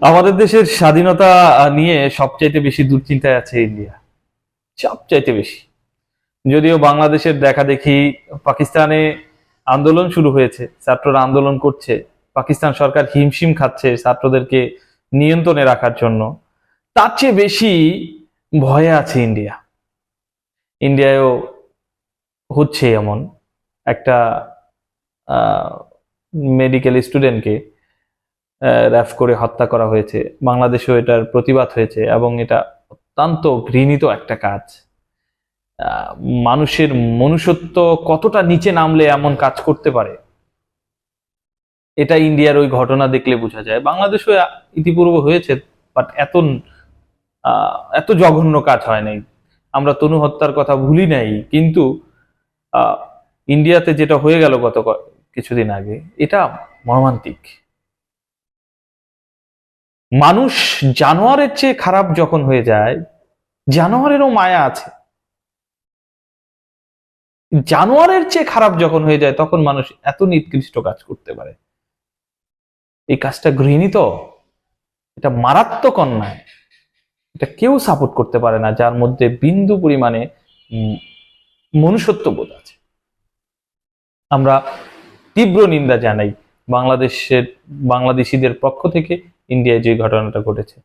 আমাদের দেশের স্বাধীনতা নিয়ে সবচাইতে বেশি দুশ্চিন্তায় আছে ইন্ডিয়া। সবচাইতে বেশি। যদিও বাংলাদেশের দেখা দেখি পাকিস্তানে আন্দোলন শুরু হয়েছে, ছাত্ররা আন্দোলন করছে, পাকিস্তান সরকার হিমশিম খাচ্ছে ছাত্রদেরকে নিয়ন্ত্রণে রাখার জন্য, তার চেয়ে বেশি ভয়ে আছে ইন্ডিয়া। ইন্ডিয়ায়ও হচ্ছে এমন একটা মেডিকেল স্টুডেন্টকে র্যাফ করে হত্যা করা হয়েছে। বাংলাদেশেও এটার প্রতিবাদ হয়েছে এবং এটা অত্যন্ত ঘৃণিত একটা কাজ। মানুষের মনুষ্যত্ব কতটা নিচে নামলে এমন কাজ করতে পারে? এটা ইন্ডিয়ার ওই ঘটনা দেখলে বোঝা যায়। বাংলাদেশও ইতিপূর্ব হয়েছে বাট এত এত জঘন্য কাজ হয় নাই। আমরা তনু হত্যার কথা ভুলি নাই, কিন্তু ইন্ডিয়াতে যেটা হয়ে গেল গত কিছুদিন আগে, এটা মর্মান্তিক। মানুষ জানোয়ারের চেয়ে খারাপ যখন হয়ে যায়, জানোয়ারেরও মায়া আছে। জানোয়ারের চেয়ে খারাপ যখন হয়ে যায়, তখন মানুষ এত নিকৃষ্ট কাজ করতে পারে। এই কাজটা ঘৃণিত এটা মারাত্মক অন্যায়। এটা কেউ সাপোর্ট করতে পারে না, যার মধ্যে বিন্দু পরিমাণে মনুষ্যত্ব বোধ আছে। আমরা তীব্র নিন্দা জানাই বাংলাদেশের, বাংলাদেশিদের পক্ষ থেকে ইন্ডিয়ায় যে ঘটনাটা ঘটেছে।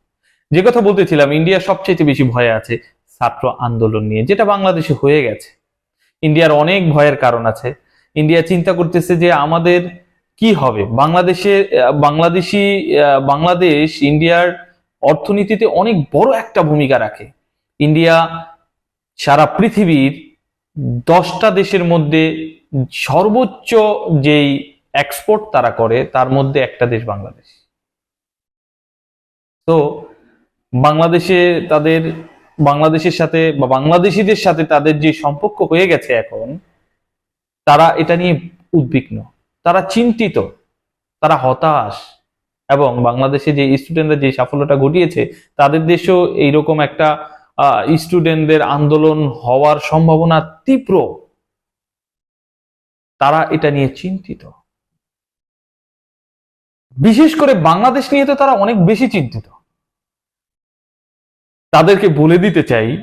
যে কথা বলতেছিলাম, ইন্ডিয়া সবচেয়ে বেশি ভয়ে আছে ছাত্র আন্দোলন নিয়ে, যেটা বাংলাদেশে হয়ে গেছে। ইন্ডিয়ার অনেক ভয়ের কারণ আছে। ইন্ডিয়া চিন্তা করতেছে যে আমাদের কি হবে? বাংলাদেশে, বাংলাদেশি বাংলাদেশ ইন্ডিয়ার অর্থনীতিতে অনেক বড় একটা ভূমিকা রাখে। ইন্ডিয়া সারা পৃথিবীর দশটা দেশের মধ্যে সর্বোচ্চ যেই এক্সপোর্ট তারা করে, তার মধ্যে একটা দেশ বাংলাদেশ। তো বাংলাদেশে তাদের, বাংলাদেশের সাথে বা বাংলাদেশিদের সাথে তাদের যে সম্পর্ক হয়ে গেছে এখন, তারা এটা নিয়ে উদ্বিগ্ন। তারা চিন্তিত, তারা হতাশ এবং বাংলাদেশে যে স্টুডেন্টরা যে সাফল্যটা ঘটিয়েছে, তাদের দেশেও এইরকম একটা স্টুডেন্টদের আন্দোলন হওয়ার সম্ভাবনা তীব্র। তারা এটা নিয়ে চিন্তিত। বিশেষ করে বাংলাদেশ নিয়ে তো তারা অনেক বেশি চিন্তিত। তাদেরকে বলে দিতে চাই,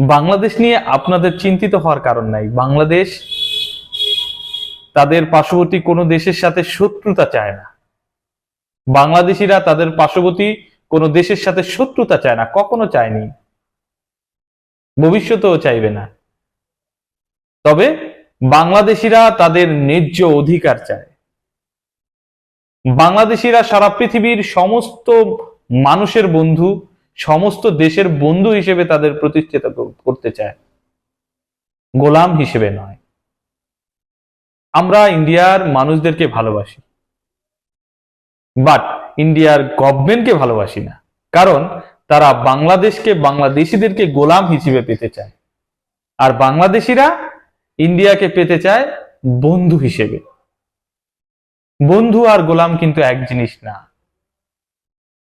বাংলাদেশ নিয়ে আপনাদের চিন্তিত হওয়ার কারণ নাই। বাংলাদেশ তাদের পার্শ্ববর্তী কোনো দেশের সাথে শত্রুতা চায় না। বাংলাদেশিরা তাদের পার্শ্ববর্তী কোনো দেশের সাথে শত্রুতা চায় না, কখনো চায়নি। ভবিষ্যতেও চাইবে না। তবে বাংলাদেশিরা তাদের ন্যায্য অধিকার চায়। বাংলাদেশিরা সারা পৃথিবীর সমস্ত মানুষের বন্ধু, সমস্ত দেশের বন্ধু হিসেবে তাদের প্রতিষ্ঠিত করতে চায়। গোলাম হিসেবে নয়। আমরা ইন্ডিয়ার মানুষদেরকে ভালোবাসি। বাট ইন্ডিয়ার গভর্নমেন্টকে ভালোবাসি না। কারণ তারা বাংলাদেশকে, বাংলাদেশিদেরকে গোলাম হিসেবে পেতে চায়। আর বাংলাদেশিরা ইন্ডিয়াকে পেতে চায় বন্ধু হিসেবে। বন্ধু আর গোলাম কিন্তু এক জিনিস না।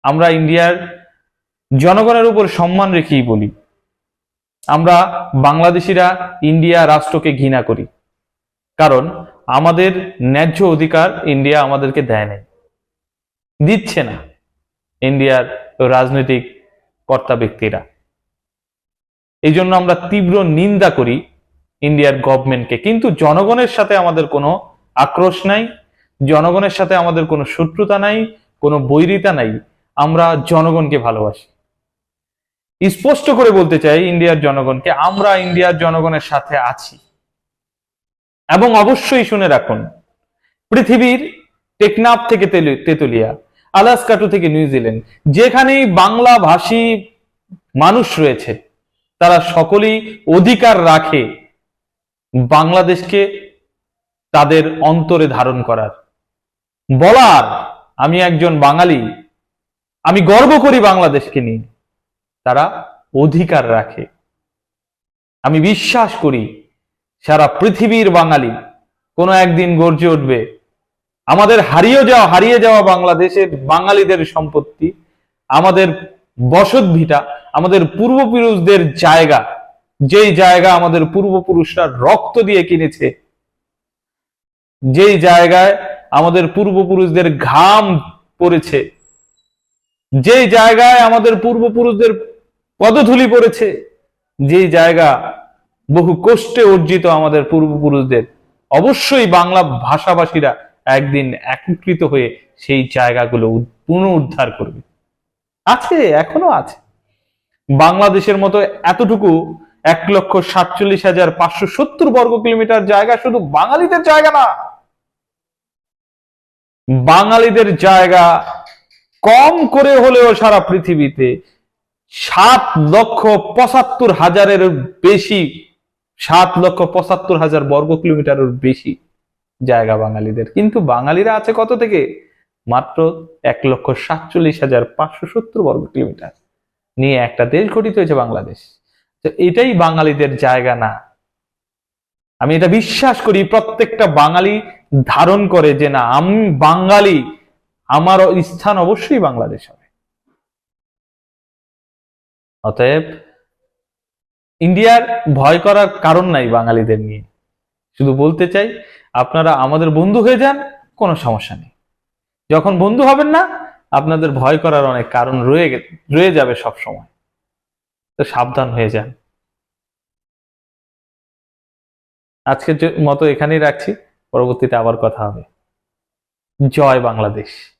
আমরা ইন্ডিয়ার জনগণের উপর সম্মান রেখেই বলি। আমরা বাংলাদেশিরা ইন্ডিয়া রাষ্ট্রকে ঘৃণা করি। কারণ আমাদের ন্যায্য অধিকার ইন্ডিয়া আমাদেরকে দেয় নাই। দিচ্ছে না ইন্ডিয়ার রাজনৈতিক কর্তা ব্যক্তিরা। এই জন্য আমরা তীব্র নিন্দা করি ইন্ডিয়ার গভর্নমেন্টকে কিন্তু জনগণের সাথে আমাদের কোনো আক্রোশ নাই। জনগণের সাথে আমাদের কোনো শত্রুতা নাই, কোনো বৈরিতা নাই। আমরা জনগণকে ভালোবাসি। স্পষ্ট করে বলতে চাই, ইন্ডিয়ার জনগণকে, আমরা ইন্ডিয়ার জনগণের সাথে আছি। এবং অবশ্যই শুনে রাখুন, পৃথিবীর টেকনাফ থেকে তেতুলিয়া আলাস্কাটু থেকে নিউজিল্যান্ড যেখানেই বাংলা ভাষী মানুষ রয়েছে, তারা সকলেই অধিকার রাখে বাংলাদেশকে তাদের অন্তরে ধারণ করার। বলার, আমি একজন বাঙালি, আমি গর্ব করি বাংলাদেশকে নিয়ে। তারা অধিকার রাখে। আমি বিশ্বাস করি সারা পৃথিবীর বাঙালি, কোনো একদিন গর্জে উঠবে, আমাদের হারিয়ে যাওয়া হারিয়ে যাওয়া বাংলাদেশের বাঙালিদের সম্পত্তি, আমাদের বসত ভিটা আমাদের পূর্বপুরুষদের জায়গা, যেই জায়গা আমাদের পূর্বপুরুষরা রক্ত দিয়ে কিনেছে, যেই জায়গায় আমাদের পূর্বপুরুষদের ঘাম পড়েছে। যে জায়গায় আমাদের পূর্বপুরুষদের পদধূলি পড়েছে, যে জায়গা বহু কষ্টে অর্জিত আমাদের পূর্বপুরুষদের, অবশ্যই বাংলা ভাষাভাষীরা একদিন একত্রিত হয়ে সেই জায়গাগুলো পুনরুদ্ধার করবে। আছে, এখনও আছে। বাংলাদেশের মতো এতটুকু এক লক্ষ সাতচল্লিশ হাজার পাঁচশো সত্তর বর্গ কিলোমিটার জায়গা শুধু বাঙালিদের জায়গা না। বাঙালিদের জায়গা কম করে হলেও সারা পৃথিবীতে সাত লক্ষ পঁচাত্তর হাজারের বেশি, সাত লক্ষ পঁচাত্তর হাজার বর্গ কিলোমিটারের বেশি জায়গা বাঙালিদের। কিন্তু বাঙালিরা আছে কত থেকে? মাত্র এক লক্ষ সাতচল্লিশ হাজার পাঁচশো সত্তর বর্গ কিলোমিটার। নিয়ে একটা দেশ গঠিত হয়েছে বাংলাদেশ। তো এটাই বাঙালিদের জায়গা না। আমি এটা বিশ্বাস করি, প্রত্যেকটা বাঙালি ধারণ করে যে না, আমি বাঙালি, আমার স্থান অবশ্যই বাংলাদেশ হবে। অতএব, ইন্ডিয়ার ভয় করার কারণ নাই বাঙালিদের নিয়ে। শুধু বলতে চাই, আপনারা আমাদের বন্ধু হয়ে যান, কোনো সমস্যা নেই। যখন বন্ধু হবেন না, আপনাদের ভয় করার অনেক কারণ রয়ে রয়ে যাবে সব সময় তো সাবধান হয়ে যান। আজকের মতো এখানেই রাখছি। পরবর্তীতে আবার কথা হবে। জয় বাংলাদেশ।